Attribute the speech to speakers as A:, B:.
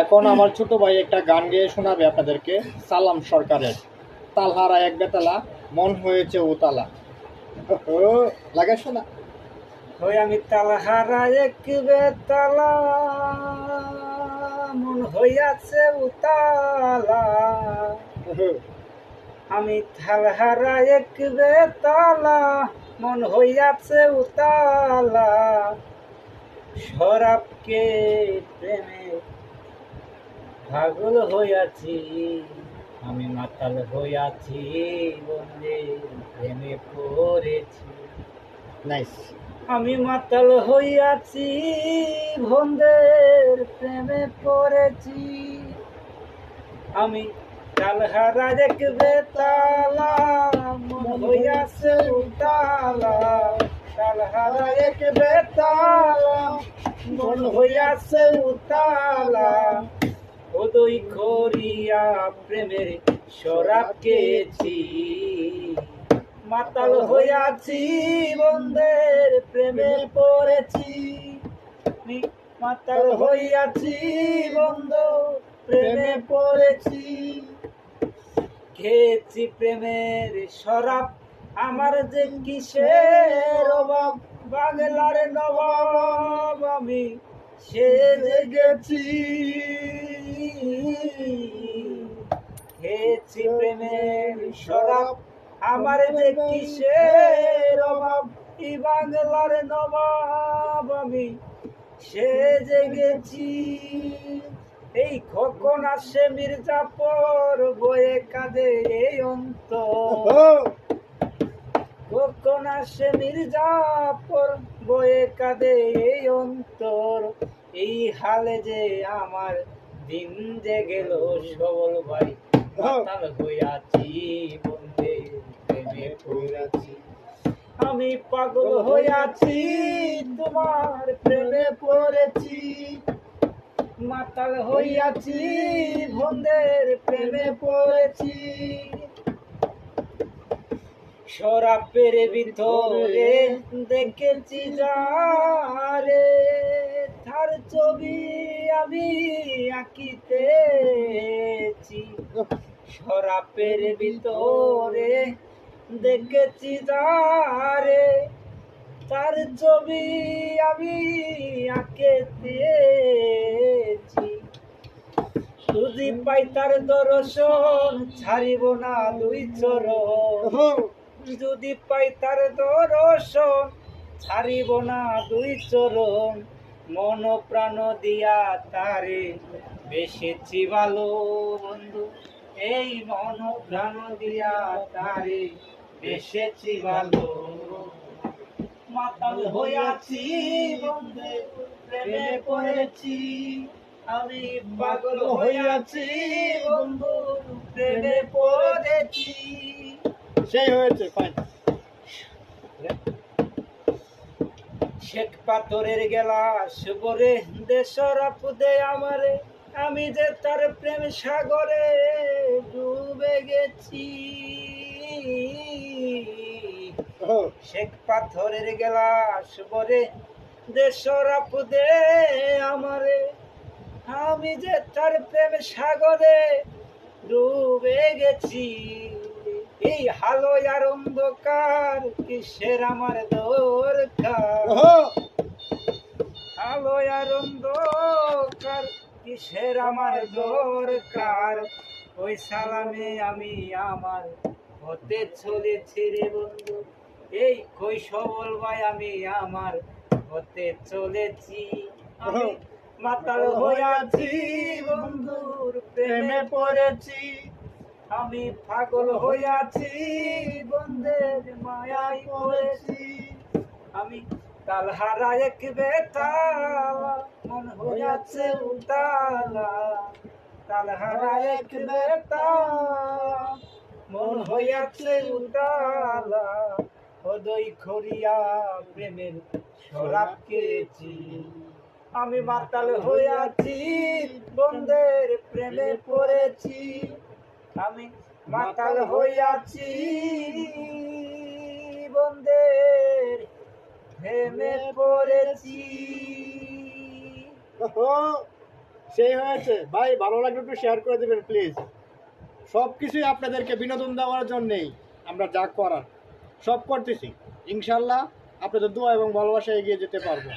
A: এখন আমার ছোট ভাই একটা গান গেয়ে শোনাবে আপনাদেরকে সালাম সরকারের। তালহারা এক বেতালা মন হয়েছে ও, লাগে শোনা
B: ওই আমি তালহারা এক বেতালা মন হইয়াছে উতালা। আমি তালহারা এক বেতালা মন হইয়াছে উতালা। শরাবকে প্রেমে পাগল হইয়াছি আমি মাতাল হইয়াছি বন্দে প্রেমে পড়েছি।
A: নাইস
B: আমি মাতাল হইয়াছি বন্দের প্রেমে পড়েছি। আমি কালহারা দেখবে তালা মন হইয়াছে উতালা কালহারা দেখবে তালা মন হইয়াছে উতালা ওদই করিয়া প্রেমের শরাব খেয়েছি মাতাল হইয়াছি, বন্ধের প্রেমে পড়েছি। মাতাল হইয়াছি, বন্ধ প্রেমে পড়েছি। খেয়েছি প্রেমের শরাব আমার যে কিসের অভাব? বাংলার নবাব আমি সে গেছি খেয়েছি প্রেমের শরাব আমার যে কিসের অভাব এই বাংলার নবাব আমি। সে জেগেছি। এই খোকন আসে মির্জাপর বয়ে কাঁদে এই অন্ত খোকন আসে মির্জাপর বয়ে কাঁদে এই অন্তর এই হালে যে আমার দিন যে গেল সবল ভাই। মাতাল হইয়াছি বন্দে প্রেমে পড়েছি আমি পাগল হইয়াছি। তোমার প্রেমে পড়েছি। মাতাল হইয়াছি বন্ধের প্রেমে পড়েছি। সরাপের ভিতরে দেখেছি যারে তার ছবি আমি আঁকিতেছি। সরাপের ভিতরে দেখেছি যারে তার ছবি আমি আঁকেতেছি। যদি পাই তার দর্শন ছাড়িব না দুই চরণ। যদি পাই তার দর্শন, ছাড়িব না দুই চরণ। মন প্রাণ দিয়া তারে বেসেছি ভালো বন্ধু। এই মন প্রাণ দিয়া তারে বেসেছি ভালো মাতাল হইয়াছি বন্ধে, প্রেমে পড়েছি। আমি পাগল হইয়াছি বন্ধু, প্রেমে পড়েছি।
A: সেই হয়েছে ফাইন
B: শেখ পাথরের গেলা শুভরে দেশর আপুদে আমারে আমি যে তার প্রেম সাগরে ডুবে গেছি। শেখ পাথরের গেলা শুভরে দেশর আপুদে আমারে আমি যে তার প্রেম সাগরে ডুবে গেছি। এই হালো আর অন্ধকার কিসের আমার দরকার? আলো আর অন্ধকার কিসের আমার দরকার? ওই সালামে আমি আমার হতে চলেছি রে বন্ধু। এই কৈশবল ভাই আমি আমার হতে চলেছি। আমি মাতাল হইয়াছি বন্ধুর প্রেমে পড়েছি। আমি পাগল হইয়াছি, বন্ধের মায়াই পড়েছি। আমি তালহারা এক বেতালা মন হইয়াছে উতালা তালহারা এক বেতালা মন হইয়াছে উতালা হদই খরিয়া প্রেমের শরাব খেয়েছি। আমি মাতাল হইয়াছি, বন্ধের প্রেমে পড়েছি। আমি মাতাল হইয়াছি বন্ধের প্রেমে পড়েছি।
A: সেই হয়েছে। ভাই ভালো লাগলে একটু শেয়ার করে দেবেন প্লিজ সব কিছুই আপনাদেরকে বিনোদন দেওয়ার জন্যেই আমরা যা করার সব করতেছি। ইনশাল্লাহ আপনাদের দোয়া এবং ভালোবাসা এগিয়ে যেতে পারব।